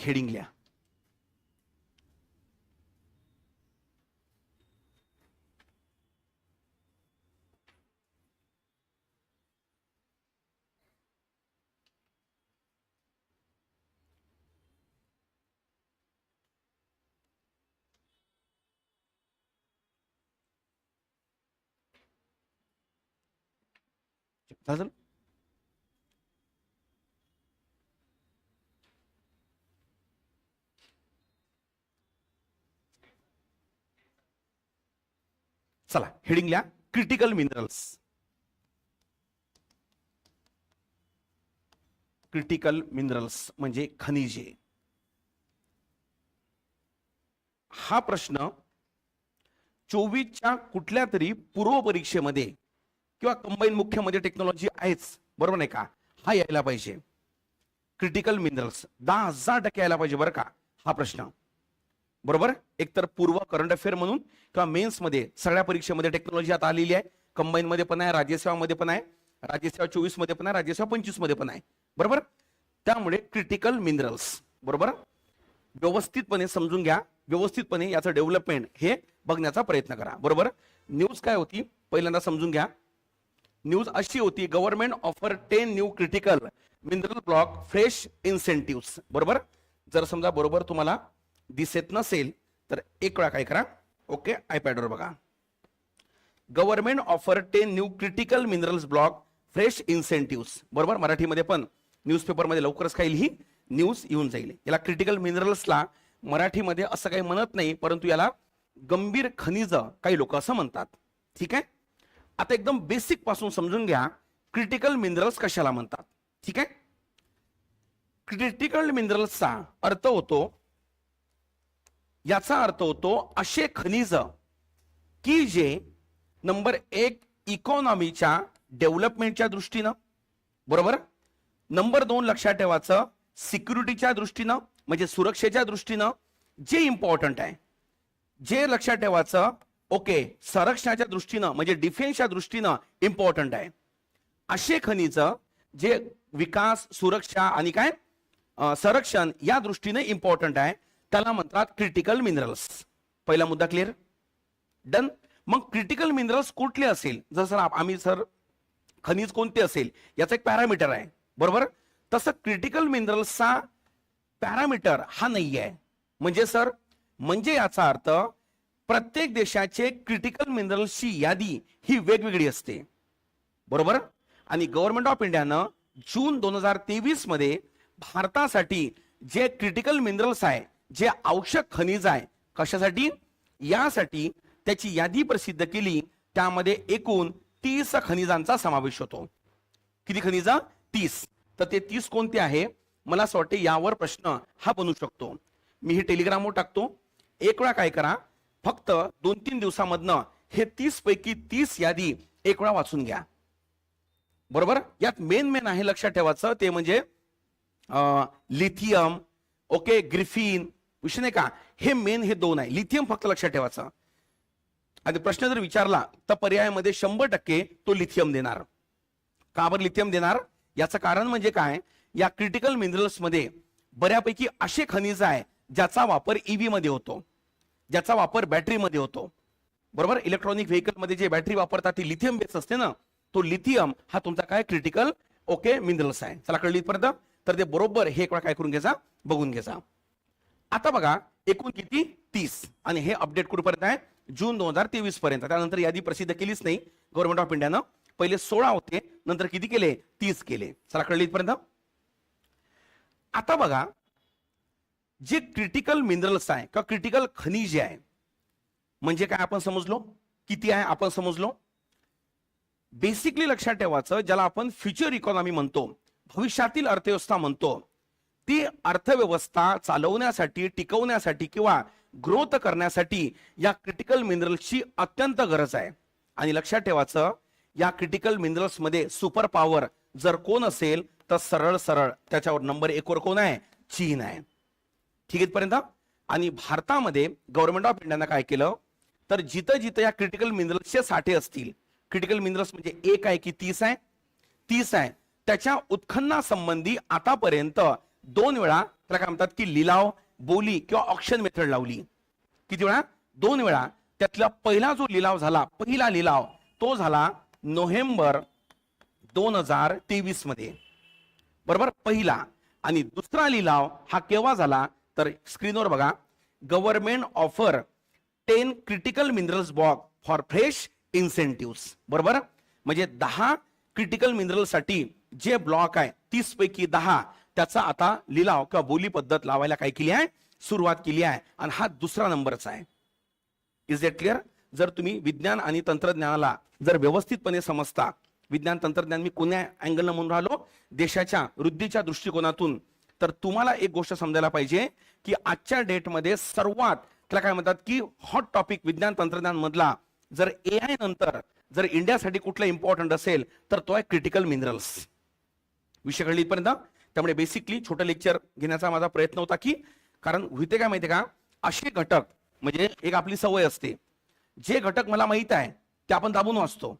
एक हेडिंग लिहा झालं चला हेडिंग लिहा. क्रिटिकल मिनरल्स क्रिटिकल मिनरल्स म्हणजे खनिजे. हा प्रश्न चोवीसच्या कुठल्या तरी पूर्व परीक्षेमध्ये किंवा कंबाईन मुख्यमध्ये टेक्नॉलॉजी आहेच बरोबर नाही का? हा यायला पाहिजे. क्रिटिकल मिनरल्स दहा हजार टक्के यायला पाहिजे बरं का? हा प्रश्न. बरोबर? एकतर पूर्व करंट अफेअर म्हणून किंवा मेन्समध्ये सगळ्या परीक्षेमध्ये टेक्नॉलॉजी आता आलेली आहे. कंबाईन मध्ये पण आहे राज्यसेवामध्ये पण आहे. राज्यसेवा चोवीसमध्ये पण आहे राज्यसेवा पंचवीसमध्ये पण आहे. बरोबर? त्यामुळे क्रिटिकल मिनरल्स बरोबर? व्यवस्थितपणे समजून घ्या. व्यवस्थितपणे याचं डेव्हलपमेंट हे बघण्याचा प्रयत्न करा. बरोबर? न्यूज काय होती? पहिल्यांदा समजून घ्या. न्यूज अशी होती government offer ten new critical mineral block fresh incentive बरोबर? जर समजा बरोबर तुम्हाला दिसत नसेल तर एक वेळा काय करा ओके आयपॅडवर बघा. Government offer ten new critical minerals block fresh incentive बरोबर? मराठीमध्ये पण न्यूजपेपरमध्ये लवकरच काही ही? न्यूज येऊन जाईल. याला क्रिटिकल मिनरल्सला मराठीमध्ये असं काही म्हणत नाही परंतु याला गंभीर खनिज काही लोक असं म्हणतात. ठीक आहे? आता एकदम बेसिकपासून समजून घ्या क्रिटिकल मिनरल्स कशाला म्हणतात? ठीक आहे? क्रिटिकल मिनरल्सचा अर्थ होतो याचा अर्थ होतो असे खनिज की जे नंबर एक इकॉनॉमीच्या डेव्हलपमेंटच्या दृष्टीनं बरोबर? नंबर दोन लक्षात ठेवायचं सिक्युरिटीच्या दृष्टीनं म्हणजे सुरक्षेच्या दृष्टीनं जे इम्पॉर्टंट आहे. जे लक्षात ठेवायचं ओके संरक्षणाच्या दृष्टीनं म्हणजे डिफेन्सच्या दृष्टीनं इम्पॉर्टंट आहे. असे खनिज जे विकास सुरक्षा आणि काय? संरक्षण या दृष्टीने इम्पॉर्टंट आहे. त्याला म्हणतात क्रिटिकल मिनरल्स पहिला मुद्दा क्लिअर डन मग क्रिटिकल मिनरल्स कुठले असेल? जसं आम्ही सर खनिज कोणते असेल? याचा एक पॅरामीटर आहे. बरोबर? तसं क्रिटिकल मिनरल्सचा पॅरामीटर हा नाही आहे म्हणजे सर म्हणजे याचा अर्थ प्रत्येक देशाचे क्रिटिकल मिनरल्सची यादी ही वेगवेगळी असते. बरोबर? आणि गव्हर्नमेंट ऑफ इंडियानं जून दोन हजार तेवीसमध्ये भारतासाठी जे क्रिटिकल मिनरल्स आहे जे आवश्यक खनिज आहे कशासाठी? यासाठी त्याची यादी प्रसिद्ध केली. त्यामध्ये एकूण तीस खनिजांचा समावेश होतो. किती खनिज? तीस. तर ते तीस कोणते आहे? मला असं वाटते यावर प्रश्न हा बनू शकतो. मी हे टेलिग्रामवर टाकतो. एक वेळा काय करा फक्त दोन तीन दिवसामधनं हे तीस पैकी तीस यादी एक वेळा वाचून घ्या. बरोबर? यात मेन मेन आहे लक्षात ठेवायचं. ते म्हणजे लिथियम ओके ग्रिफिन विषय नाही का? हे मेन हे दोन आहे. लिथियम फक्त लक्षात ठेवायचं. आणि प्रश्न जर विचारला तर पर्यायामध्ये शंभर टक्के तो लिथियम देणार. का बरं लिथियम देणार? याचं कारण म्हणजे काय? या क्रिटिकल मिनरल्समध्ये बऱ्यापैकी असे खनिज आहे ज्याचा वापर ईव्ही मध्ये होतो. ज्याचा वापर बॅटरीमध्ये होतो. बरोबर? इलेक्ट्रॉनिक व्हेकलमध्ये जे बॅटरी वापरतात ती लिथियम बेस असते ना? तो लिथियम हा तुमचा काय? क्रिटिकल ओके मिनरल्स आहे. चला कळली इथपर्यंत? तर ते बरोबर हे एक काय करून घ्यायचा? बघून घ्यायचा. आता बघा एकूण किती? तीस. आणि हे अपडेट कुठपर्यंत आहे? जून दोन हजार तेवीस पर्यंत. त्यानंतर यादी प्रसिद्ध केलीच नाही गव्हर्नमेंट ऑफ इंडियानं पहिले सोळा होते नंतर किती केले? तीस केले. चला कळले इथपर्यंत? आता बघा जे क्रिटिकल मिनरल्स आहे किंवा क्रिटिकल खनिज आहे म्हणजे काय आपण समजलो? किती आहे आपण समजलो? बेसिकली लक्षात ठेवायचं ज्याला आपण फ्युचर इकॉनॉमी म्हणतो भविष्यातील अर्थव्यवस्था म्हणतो. ती अर्थव्यवस्था चालवण्यासाठी टिकवण्यासाठी किंवा ग्रोथ करण्यासाठी या क्रिटिकल मिनरल्सची अत्यंत गरज आहे. आणि लक्षात ठेवायचं या क्रिटिकल मिनरल्समध्ये सुपर पॉवर जर कोण असेल तर सरळ सरळ त्याच्यावर नंबर एक वर कोण आहे? चीन आहे. ठीक आहेपर्यंत आणि भारतामध्ये गव्हर्नमेंट ऑफ इंडियानं काय केलं? तर जिथं जिथं या क्रिटिकल मिनरल्सचे साठे असतील क्रिटिकल मिनरल्स म्हणजे एक आहे की तीस आहे? तीस आहे. त्याच्या उत्खन्नासंबंधी आतापर्यंत दोन वेळा त्याला काय म्हणतात की लिलाव बोली किंवा ऑप्शन मेथड लावली. किती वेळा? दोन वेळा. त्यातला पहिला जो लिलाव झाला पहिला लिलाव तो झाला नोव्हेंबर दोन हजार तेवीसमध्ये. बरोबर? पहिला. आणि दुसरा लिलाव हा केव्हा झाला? तर स्क्रीनवर बघा. Government offer ten critical minerals block for fresh incentive बरोबर? म्हणजे दहा क्रिटिकल मिनरलसाठी जे ब्लॉक आहे तीस पैकी दहा त्याचा आता लिलाव किंवा बोली पद्धत लावायला काय केली आहे? सुरुवात केली आहे. आणि हा दुसरा नंबरचा आहे. इज दॅट क्लिअर जर तुम्ही विज्ञान आणि तंत्रज्ञानाला जर व्यवस्थितपणे समजता विज्ञान तंत्रज्ञान मी कोण्या अँगलनं म्हणून राहिलो? देशाच्या वृद्धीच्या दृष्टिकोनातून. तर तुम्हाला एक गोष्ट समजायला पाहिजे की आजच्या डेटमध्ये सर्वात त्याला काय म्हणतात की हॉट टॉपिक विज्ञान तंत्रज्ञान मधला जर ए आय नंतर जर इंडियासाठी कुठलं इम्पॉर्टंट असेल तर तो आहे क्रिटिकल मिनरल्स विषय कळली इथपर्यंत? त्यामुळे बेसिकली छोटं लेक्चर घेण्याचा माझा प्रयत्न होता की कारण होते काय माहितीये का असे घटक म्हणजे एक आपली सवय असते. जे घटक मला माहीत आहे ते आपण दाबून वाचतो.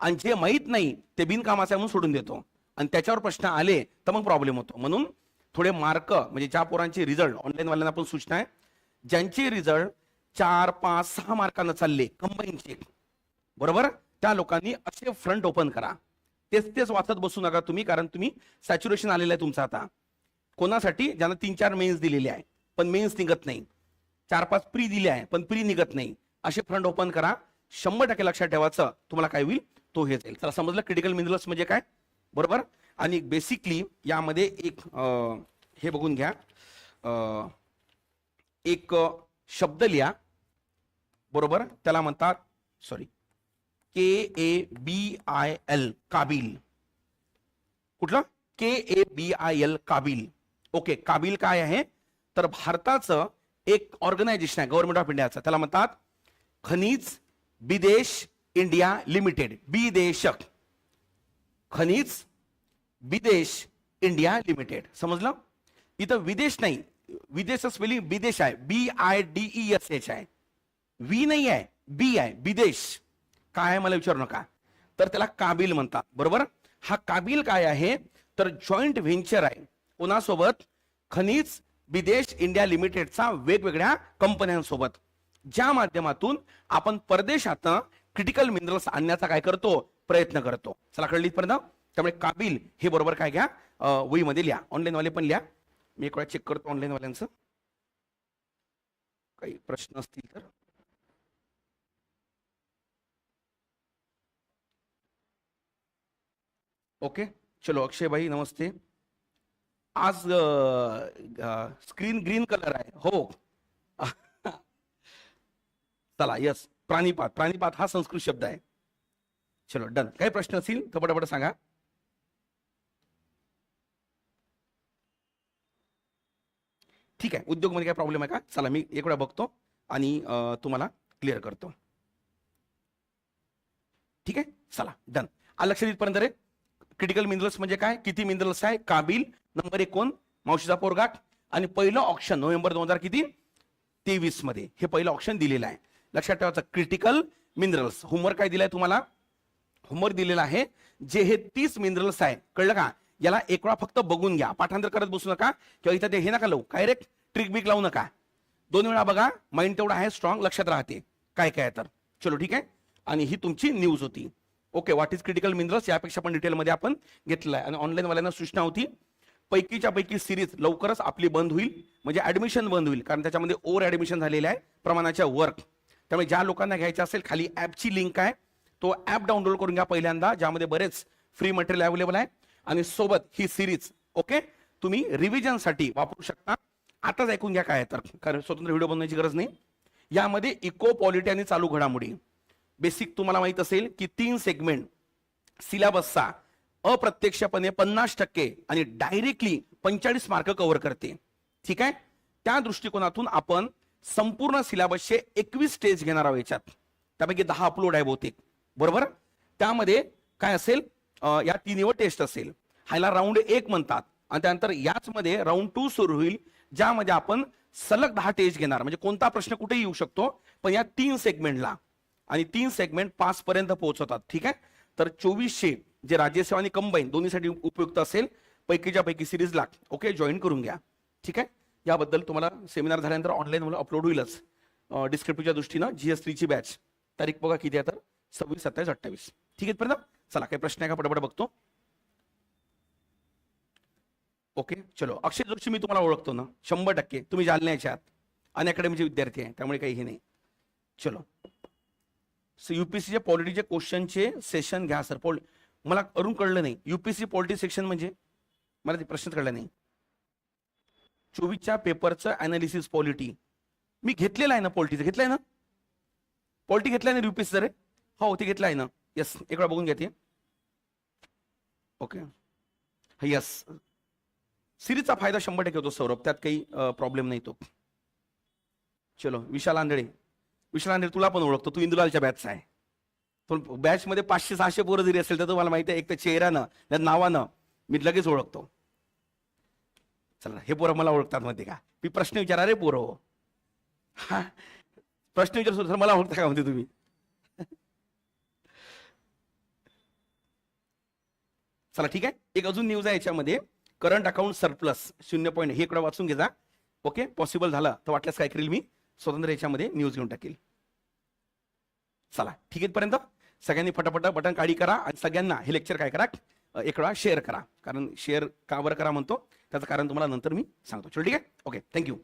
आणि जे माहीत नाही ते बिनकामाचे म्हणून सोडून देतो. आणि त्याच्यावर प्रश्न आले तर मग प्रॉब्लेम होतो. म्हणून थोडे मार्क म्हणजे ज्या पोरांचे रिझल्ट ऑनलाईन वाल्यांना पण सूचना आहे. ज्यांचे रिझल्ट चार पाच सहा मार्कानं चालले कंबाईनचे बरोबर? त्या लोकांनी असे फ्रंट ओपन करा. तेच तेच वाचत बसू नका तुम्ही कारण तुम्ही सॅच्युरेशन आलेलं आहे तुमचं आता. कोणासाठी? ज्यांना तीन चार मेन्स दिलेले आहे पण मेन्स निघत नाही. चार पाच प्री दिले आहे पण प्री निघत नाही. असे फ्रंट ओपन करा. शंभर टक्के लक्षात ठेवायचं तुम्हाला काय होईल? तो हे जाईल. चला समजलं? क्रिटिकल मिनरल्स म्हणजे काय? बरोबर? आणि बेसिकली यामध्ये एक अं, हे बघून घ्या. अं, एक शब्द लिहा. बरोबर? त्याला म्हणतात sorry K A B I L KABIL कुठलं? K A B I L KABIL okay KABIL काय आहे? तर भारताचं एक ऑर्गनायझेशन आहे गव्हर्नमेंट ऑफ इंडियाचं त्याला म्हणतात खनिज बिदेश इंडिया लिमिटेड बिदेशक. खनिज बिदेश इंडिया लिमिटेड. समजलं? इथं विदेश नाही. विदेश स्पेलिंग विदेश आहे. B I D E S H आहे. वी नाही आहे. बी आहे. विदेश काय मला विचारू नका. तर त्याला काबिल म्हणतात. बरोबर? हा काबिल काय आहे? तर जॉईंट व्हेंचर आहे. कोणासोबत? खनिज विदेश इंडिया लिमिटेडचा वेगवेगळ्या कंपन्यांसोबत. ज्या माध्यमातून आपण परदेशात क्रिटिकल मिनरल्स आणण्याचा काय करतो? प्रयत्न करतो. चला कळली पर्यंत त्यामुळे काबिल हे बरोबर काय घ्या? अं, वहीमध्ये लिहा. ऑनलाईनवाले पण लिहा. मी एक वेळा चेक करतो ऑनलाईनवाल्यांचं काही प्रश्न असतील तर. ओके? चलो अक्षय भाई नमस्ते. आज स्क्रीन ग्रीन कलर आहे. हो. चला यस. प्राणीपात. प्राणीपात हा संस्कृत शब्द आहे. चलो डन. काही प्रश्न असतील तर पटापट सांगा. ठीक आहे. उद्योगमध्ये काय प्रॉब्लेम आहे का? चला मी एक वेळा बघतो आणि तुम्हाला क्लिअर करतो. ठीक आहे? चला डन. आ लक्ष इथपर्यंत रे. क्रिटिकल मिनरल्स म्हणजे काय? किती मिनरल्स आहे? काबिल नंबर एक कोण? मावशीचा पोरगाट आणि पहिलं ऑप्शन नोव्हेंबर दोन हजार किती? तेवीसमध्ये. हे पहिलं ऑप्शन दिलेलं आहे. लक्षात ठेवायचं क्रिटिकल मिनरल्स होमवर्क काय दिलाय तुम्हाला? होमवर्क दिलेला आहे. जे हे तीस मिनरल्स आहे. कळलं का? याला एक वेळा फक्त बघून घ्या. पाठांतर करत बसू नका. किंवा इथं ते हे नका लावू. काय रे ट्रिक बिक लावू नका. दोन वेळा बघा. माइंड तेवढा आहे स्ट्रॉंग लक्षात राहते. काय काय तर. चलो ठीक आहे? आणि ही तुमची न्यूज होती. Okay what is critical minerals यापेक्षा पण डिटेलमध्ये आपण घेतलं आहे आणि ऑनलाईनवाल्यांना सूचना होती पैकीच्या पैकी सिरीज लवकरच आपली बंद होईल. म्हणजे ॲडमिशन बंद होईल. कारण त्याच्यामध्ये ओव्हर ॲडमिशन झालेलं आहे प्रमाणाच्या वर्क त्यामुळे ज्या लोकांना घ्यायचं असेल खाली ॲपची लिंक आहे. तो ॲप डाउनलोड करून घ्या पहिल्यांदा ज्यामध्ये बरेच फ्री मटेरियल अवेलेबल आहे. आणि सोबत ही सिरीज ओके तुम्ही रिव्हिजनसाठी वापरू शकता. आताच ऐकून घ्या काय तर. कारण स्वतंत्र व्हिडिओ बनवण्याची गरज नाही. यामध्ये इको पॉलिटी आणि चालू घडामोडी. बेसिक तुम्हाला माहीत असेल की तीन सेगमेंट सिलेबसचा अप्रत्यक्षपणे पन्नास टक्के आणि डायरेक्टली पंचेचाळीस मार्क कव्हर करते. ठीक आहे? त्या दृष्टिकोनातून आपण संपूर्ण सिलेबसचे एकवीस स्टेज घेणार आहोत याच्यात. त्यापैकी दहा अपलोड आहे बहुतेक. बरोबर? त्यामध्ये काय असेल? या तिन्हीवर टेस्ट असेल. ह्याला राऊंड एक म्हणतात. आणि त्यानंतर याच मध्ये राऊंड टू सुरू होईल ज्यामध्ये आपण सलग दहा टेस्ट घेणार. म्हणजे कोणता प्रश्न कुठेही येऊ शकतो पण या तीन सेगमेंटला आणि तीन सेगमेंट पाच पर्यंत पोहोचवतात ठीक आहे? तर चोवीसशे जे राज्यसेवा आणि कंबाईन दोन्हीसाठी उपयुक्त असेल पैकीच्या पैकी सिरीजला ओके जॉईन करून घ्या. ठीक आहे? याबद्दल तुम्हाला सेमिनार झाल्यानंतर ऑनलाईन मला अपलोड होईलच. डिस्क्रिप्टिव्हच्या दृष्टीनं जी एस थ्रीची बॅच तारीख बघा किती आहे तर? सव्वीस सत्तावीस अठ्ठावीस. ठीक आहे पर्यंत चला काही प्रश्न आहे का? पटापट बघतो. ओके चलो. अक्षय जोशी मी तुम्हाला ओळखतो ना. शंभर टक्के. तुम्ही जालन्याच्या आहात. अन अकॅडमीचे विद्यार्थी आहे त्यामुळे काही हे नाही. चलो. युपीसीचे पॉलिटीचे क्वेश्चनचे सेशन घ्या सर पॉल मला अरुण कळलं नाही. युपीसी पॉलिटी सेक्शन म्हणजे? मला ते प्रश्न कळला नाही. चोवीसच्या पेपरचं अनालिसिस पॉलिटी मी घेतलेलं आहे ना पॉलिटीचं घेतलंय ना? पॉलिटी घेतलाय ना युपीसी रे? हो ते घेतलं आहे ना. येस एक वेळा बघून घेते ओके यस सिरीजचा फायदा शंभर टक्के होतो सौरभ. त्यात काही प्रॉब्लेम नाही तो. चलो विशाल आंधळे. विशाल तुला पण ओळखतो तू इंदुलालच्या बॅचचा आहे. तो बॅचमध्ये पाचशे सहाशे पोरं जरी असेल तर तुम्हाला माहिती आहे एक तर चेहऱ्यानं त्या नावानं मी लगेच ओळखतो. चला हे पोरं मला ओळखतात म्हणते का? मी प्रश्न विचारा रे पोरं हो. हा? प्रश्न विचार सर मला ओळखता का म्हणते तुम्ही? चला ठीक आहे. एक अजून न्यूज आहे याच्यामध्ये. करंट अकाउंट सरप्लस शून्य पॉईंट हे इकडे वाचून घेजा ओके पॉसिबल झालं तर वाटल्यास काय करेल मी? स्वतंत्र याच्यामध्ये न्यूज घेऊन टाकेल. चला ठीक आहे पर्यंत सगळ्यांनी फटाफट बटन काढी करा आणि सगळ्यांना हे लेक्चर काय करा अ, एक वेळा शेअर करा. कारण शेअर का बरं करा म्हणतो? त्याचं कारण तुम्हाला नंतर मी सांगतो. चल ठीक आहे? Okay thank you